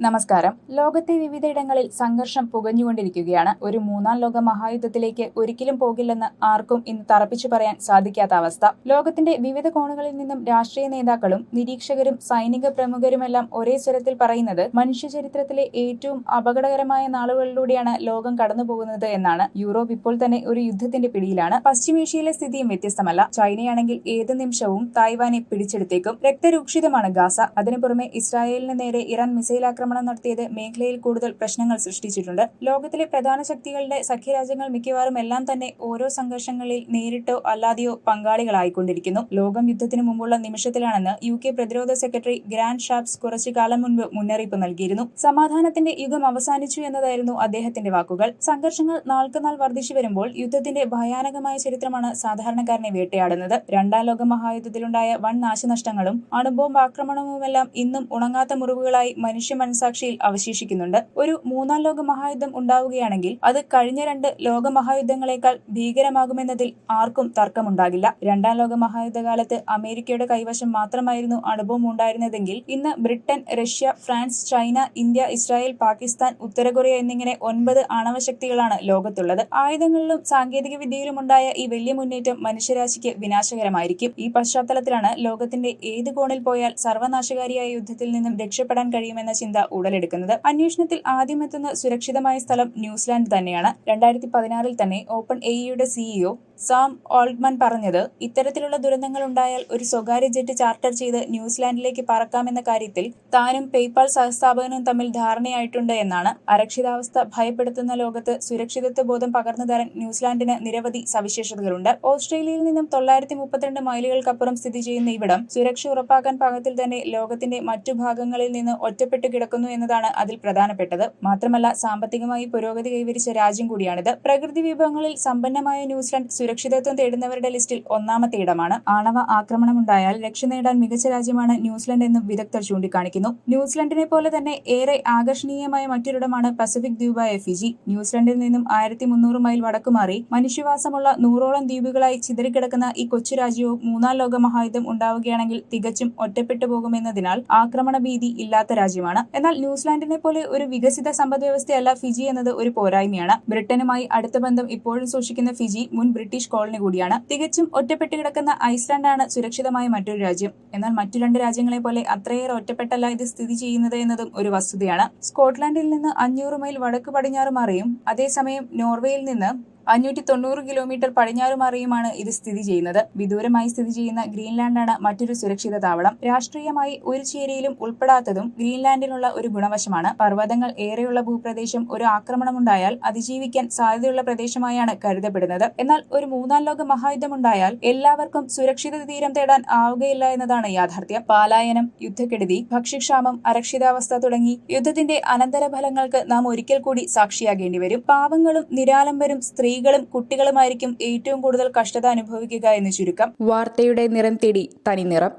നമസ്കാരം. ലോകത്തെ വിവിധയിടങ്ങളിൽ സംഘർഷം പുകഞ്ഞുകൊണ്ടിരിക്കുകയാണ്. ഒരു മൂന്നാം ലോക മഹായുദ്ധത്തിലേക്ക് ഒരിക്കലും പോകില്ലെന്ന് ആർക്കും ഇന്ന് തറപ്പിച്ചു പറയാൻ സാധിക്കാത്ത അവസ്ഥ. ലോകത്തിന്റെ വിവിധ കോണുകളിൽ നിന്നും രാഷ്ട്രീയ നേതാക്കളും നിരീക്ഷകരും സൈനിക പ്രമുഖരുമെല്ലാം ഒരേ സ്വരത്തിൽ പറയുന്നത് മനുഷ്യചരിത്രത്തിലെ ഏറ്റവും അപകടകരമായ നാളുകളിലൂടെയാണ് ലോകം കടന്നുപോകുന്നത് എന്നാണ്. യൂറോപ്പ് ഇപ്പോൾ തന്നെ ഒരു യുദ്ധത്തിന്റെ പിടിയിലാണ്. പശ്ചിമേഷ്യയിലെ സ്ഥിതിയും വ്യത്യസ്തമല്ല. ചൈനയാണെങ്കിൽ ഏത് നിമിഷവും തായ്വാനെ പിടിച്ചെടുത്തേക്കും. രക്തരൂക്ഷിതമാണ് ഗാസ. അതിനു പുറമെ ഇസ്രായേലിന് നേരെ ഇറാൻ മിസൈൽ ആക്രമണം നടത്തിയത് മേഖലയിൽ കൂടുതൽ പ്രശ്നങ്ങൾ സൃഷ്ടിച്ചിട്ടുണ്ട്. ലോകത്തിലെ പ്രധാന ശക്തികളുടെ സഖ്യരാജ്യങ്ങൾ മിക്കവാറും എല്ലാം തന്നെ ഓരോ സംഘർഷങ്ങളിൽ നേരിട്ടോ അല്ലാതെയോ പങ്കാളികളായിക്കൊണ്ടിരിക്കുന്നു. ലോകം യുദ്ധത്തിന് മുമ്പുള്ള നിമിഷത്തിലാണെന്ന് യു കെ പ്രതിരോധ സെക്രട്ടറി ഗ്രാൻഡ് ഷാപ്സ് കുറച്ചു കാലം മുൻപ് മുന്നറിയിപ്പ് നൽകിയിരുന്നു. സമാധാനത്തിന്റെ യുഗം അവസാനിച്ചു എന്നതായിരുന്നു അദ്ദേഹത്തിന്റെ വാക്കുകൾ. സംഘർഷങ്ങൾ നാൾക്കുനാൾ വർദ്ധിച്ചു വരുമ്പോൾ യുദ്ധത്തിന്റെ ഭയാനകമായ ചരിത്രമാണ് സാധാരണക്കാരനെ വേട്ടയാടുന്നത്. രണ്ടാം ലോക മഹായുദ്ധത്തിലുണ്ടായ വൻ നാശനഷ്ടങ്ങളും അണുബോംബ് ആക്രമണവുമെല്ലാം ഇന്നും ഉണങ്ങാത്ത മുറിവുകളായി മനുഷ്യ മനസാക്ഷിയിൽ അവശേഷിക്കുന്നുണ്ട്. ഒരു മൂന്നാം ലോക മഹായുദ്ധം ഉണ്ടാവുകയാണെങ്കിൽ അത് കഴിഞ്ഞ രണ്ട് ലോക മഹായുദ്ധങ്ങളെക്കാൾ ഭീകരമാകുമെന്നതിൽ ആർക്കും തർക്കമുണ്ടാകില്ല. രണ്ടാം ലോക മഹായുദ്ധകാലത്ത് അമേരിക്കയുടെ കൈവശം മാത്രമായിരുന്നു അനുഭവം ഉണ്ടായിരുന്നതെങ്കിൽ ഇന്ന് Britain Russia France China India Israel Pakistan ഉത്തര കൊറിയ എന്നിങ്ങനെ ഒൻപത് ആണവശക്തികളാണ് ലോകത്തുള്ളത്. ആയുധങ്ങളിലും സാങ്കേതിക വിദ്യയിലും ഉണ്ടായ ഈ വലിയ മുന്നേറ്റം മനുഷ്യരാശിക്ക് വിനാശകരമായിരിക്കും. ഈ പശ്ചാത്തലത്തിലാണ് ലോകത്തിന്റെ ഏത് കോണിൽ പോയാൽ സർവനാശകാരിയായ യുദ്ധത്തിൽ നിന്നും രക്ഷപ്പെടാൻ കഴിയുമെന്ന ചിന്ത ഉടലെടുക്കുന്നത്. അന്വേഷണത്തിൽ ആദ്യമെത്തുന്ന സുരക്ഷിതമായ സ്ഥലം ന്യൂസിലാൻഡ് തന്നെയാണ്. രണ്ടായിരത്തി പതിനാറിൽ തന്നെ ഓപ്പൺ എഇയുടെ സിഇഒ സാം ഓൾഡ്മാൻ പറഞ്ഞത് ഇത്തരത്തിലുള്ള ദുരന്തങ്ങൾ ഉണ്ടായാൽ ഒരു സ്വകാര്യ ജെറ്റ് ചാർട്ടർ ചെയ്ത് ന്യൂസിലാൻഡിലേക്ക് പറക്കാമെന്ന കാര്യത്തിൽ താനും പേയ്പാൽ സഹസ്ഥാപകനും തമ്മിൽ ധാരണയായിട്ടുണ്ട് എന്നാണ് അരക്ഷിതാവസ്ഥ ഭയപ്പെടുത്തുന്ന ലോകത്ത് സുരക്ഷിതത്വ ബോധം പകർന്നു തരാൻ ന്യൂസിലാൻഡിന് നിരവധി സവിശേഷതകളുണ്ട്. ഓസ്ട്രേലിയയിൽ നിന്നും തൊള്ളായിരത്തി മുപ്പത്തിരണ്ട് മൈലുകൾക്കപ്പുറം സ്ഥിതി ചെയ്യുന്ന ഇവിടം സുരക്ഷ ഉറപ്പാക്കാൻ പാകത്തിൽ തന്നെ ലോകത്തിന്റെ മറ്റു ഭാഗങ്ങളിൽ നിന്ന് ഒറ്റപ്പെട്ടു കിടക്കുന്നു എന്നതാണ് അതിൽ പ്രധാനപ്പെട്ടത്. മാത്രമല്ല സാമ്പത്തികമായി പുരോഗതി കൈവരിച്ച രാജ്യം കൂടിയാണിത്. പ്രകൃതി വിഭവങ്ങളിൽ സമ്പന്നമായ ന്യൂസിലൻഡ് സുരക്ഷിതത്വം തേടുന്നവരുടെ ലിസ്റ്റിൽ ഒന്നാമത്തെ ഇടമാണ്. ആണവ ആക്രമണമുണ്ടായാൽ രക്ഷ നേടാൻ മികച്ച രാജ്യമാണ് ന്യൂസിലൻഡ് എന്നും വിദഗ്ധർ ചൂണ്ടിക്കാണിക്കുന്നു. ന്യൂസിലൻഡിനെ പോലെ തന്നെ ഏറെ ആകർഷണീയമായ മറ്റൊരിടമാണ് പസഫിക് ദ്വീപായ ഫിജി. ന്യൂസിലൻഡിൽ നിന്നും ആയിരത്തി മുന്നൂറ് മൈൽ വടക്കുമാറി മനുഷ്യവാസമുള്ള നൂറോളം ദ്വീപുകളായി ചിതറിക്കിടക്കുന്ന ഈ കൊച്ചു രാജ്യവും മൂന്നാം ലോക മഹായുദ്ധം ഉണ്ടാവുകയാണെങ്കിൽ തികച്ചും ഒറ്റപ്പെട്ടു പോകുമെന്നതിനാൽ ആക്രമണ ഭീതി ഇല്ലാത്ത രാജ്യമാണ്. എന്നാൽ ന്യൂസിലാൻഡിനെ പോലെ ഒരു വികസിത സമ്പദ് വ്യവസ്ഥയല്ല ഫിജി എന്നത് ഒരു പോരായ്മയാണ്. ബ്രിട്ടനുമായി അടുത്ത ബന്ധം ഇപ്പോഴും സൂക്ഷിക്കുന്ന ഫിജി മുൻ ബ്രിട്ടീഷ് കോളനി കൂടിയാണ്. തികച്ചും ഒറ്റപ്പെട്ട് കിടക്കുന്ന ഐസ്ലാൻഡാണ് സുരക്ഷിതമായ മറ്റൊരു രാജ്യം. എന്നാൽ മറ്റു രണ്ട് രാജ്യങ്ങളെ പോലെ അത്രയേറെ ഒറ്റപ്പെട്ടല്ല ഇത് സ്ഥിതി ചെയ്യുന്നത് എന്നതും ഒരു വസ്തുതയാണ്. സ്കോട്ട്ലാൻഡിൽ നിന്ന് അഞ്ഞൂറ് മൈൽ വടക്ക് പടിഞ്ഞാറ് മാറിയും. അതേസമയം നോർവേയിൽ നിന്ന് അഞ്ഞൂറ്റി തൊണ്ണൂറ് കിലോമീറ്റർ പടിഞ്ഞാറുമാറിയുമാണ് ഇത് സ്ഥിതി ചെയ്യുന്നത്. വിദൂരമായി സ്ഥിതി ചെയ്യുന്ന ഗ്രീൻലാൻഡാണ് മറ്റൊരു സുരക്ഷിത താവളം. രാഷ്ട്രീയമായി ഒരു ചേരിയിലും ഉൾപ്പെടാത്തതും ഗ്രീൻലാൻഡിനുള്ള ഒരു ഗുണവശമാണ്. പർവതങ്ങൾ ഏറെയുള്ള ഭൂപ്രദേശം ഒരു ആക്രമണമുണ്ടായാൽ അതിജീവിക്കാൻ സാധ്യതയുള്ള പ്രദേശമായാണ് കരുതപ്പെടുന്നത്. എന്നാൽ ഒരു മൂന്നാം ലോക മഹായുദ്ധമുണ്ടായാൽ എല്ലാവർക്കും സുരക്ഷിത തീരം തേടാൻ ആവുകയില്ല എന്നതാണ് യാഥാർത്ഥ്യം. പാലായനം യുദ്ധക്കെടുതി ഭക്ഷ്യക്ഷാമം അരക്ഷിതാവസ്ഥ തുടങ്ങി യുദ്ധത്തിന്റെ അനന്തരഫലങ്ങൾക്ക് നാം ഒരിക്കൽ കൂടി സാക്ഷിയാകേണ്ടി വരും പാവങ്ങളും നിരാലംബരും സ്ത്രീകളും കുട്ടികളുമായിരിക്കും ഏറ്റവും കൂടുതൽ കഷ്ടത അനുഭവിക്കുക എന്ന് ചുരുക്കം. വാർത്തയുടെ നിറം തേടി തനി നിറം